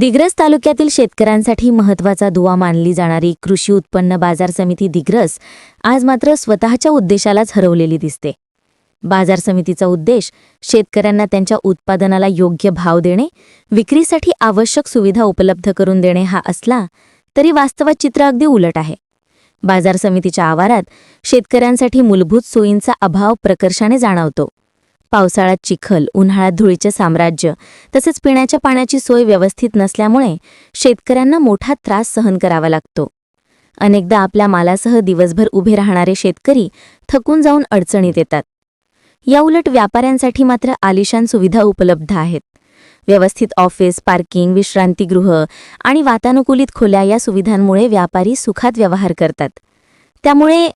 दिग्रस तालुक्यातील शेतकऱ्यांसाठी महत्त्वाचा दुवा मानली जाणारी कृषी उत्पन्न बाजार समिती दिग्रस आज मात्र स्वतःच्या उद्देशालाच हरवलेली दिसते. बाजार समितीचा उद्देश शेतकऱ्यांना त्यांच्या उत्पादनाला योग्य भाव देणे विक्रीसाठी आवश्यक सुविधा उपलब्ध करून देणे हा असला तरी वास्तवात चित्र अगदी उलट आहे. बाजार समितीच्या आवारात शेतकऱ्यांसाठी मूलभूत सोयींचा अभाव प्रकर्षाने जाणवतो. पावसाळ्यात चिखल उन्हाळ्यात धुळीचे साम्राज्य तसेच पिण्याच्या पाण्याची सोय व्यवस्थित नसल्यामुळे शेतकऱ्यांना मोठा त्रास सहन करावा लागतो. अनेकदा आपल्या मालासह दिवसभर उभे राहणारे शेतकरी थकून जाऊन अडचणीत येतात. याउलट व्यापाऱ्यांसाठी मात्र आलिशान सुविधा उपलब्ध आहेत. व्यवस्थित ऑफिस पार्किंग विश्रांतीगृह आणि वातानुकूलित खोल्या या सुविधांमुळे व्यापारी सुखात व्यवहार करतात. त्यामुळे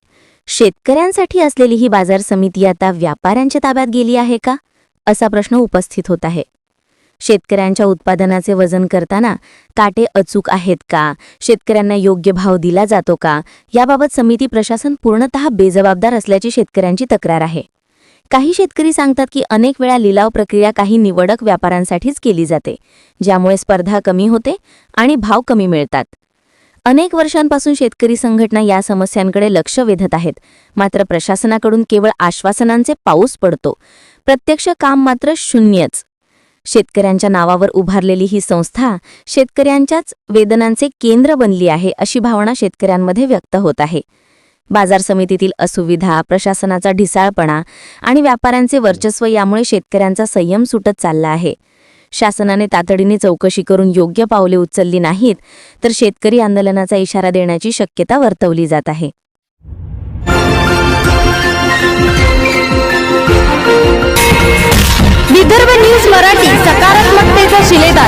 शेतकऱ्यांसाठी असलेली ही बाजार समिती आता व्यापाऱ्यांच्या ताब्यात गेली आहे का? असा प्रश्न उपस्थित होत आहे. शेतकऱ्यांच्या उत्पादनाचे वजन करताना काटे अचूक आहेत का? शेतकऱ्यांना योग्य भाव दिला जातो का? याबाबत समिती प्रशासन पूर्णतः बेजबाबदार असल्याची शेतकऱ्यांची तक्रार आहे. काही शेतकरी सांगतात की अनेक वेळा लिलाव प्रक्रिया काही निवडक व्यापाऱ्यांसाठीच केली जाते ज्यामुळे स्पर्धा कमी होते आणि भाव कमी मिळतात. अनेक वर्षांपासून शेतकरी संघटना या समस्यांकडे लक्ष वेधत आहेत. मात्र प्रशासनाकडून केवळ आश्वासनांचे पाऊस पडतो. प्रत्यक्ष काम मात्र शून्यच. शेतकऱ्यांच्या नावावर उभारलेली ही संस्था शेतकऱ्यांच्याच वेदनांचे केंद्र बनली आहे अशी भावना शेतकऱ्यांमध्ये व्यक्त होत आहे. बाजार समितीतील असुविधा प्रशासनाचा ढिसाळपणा आणि व्यापाऱ्यांचे वर्चस्व यामुळे शेतकऱ्यांचा संयम सुटत चालला आहे. शासनाने तातडीने चौकशी करून योग्य पावले उचलली नाहीत तर शेतकरी आंदोलनाचा इशारा देण्याची शक्यता वर्तवली जात आहे. विदर्भ न्यूज मराठी सकारात्मकतेचा शिलेदार.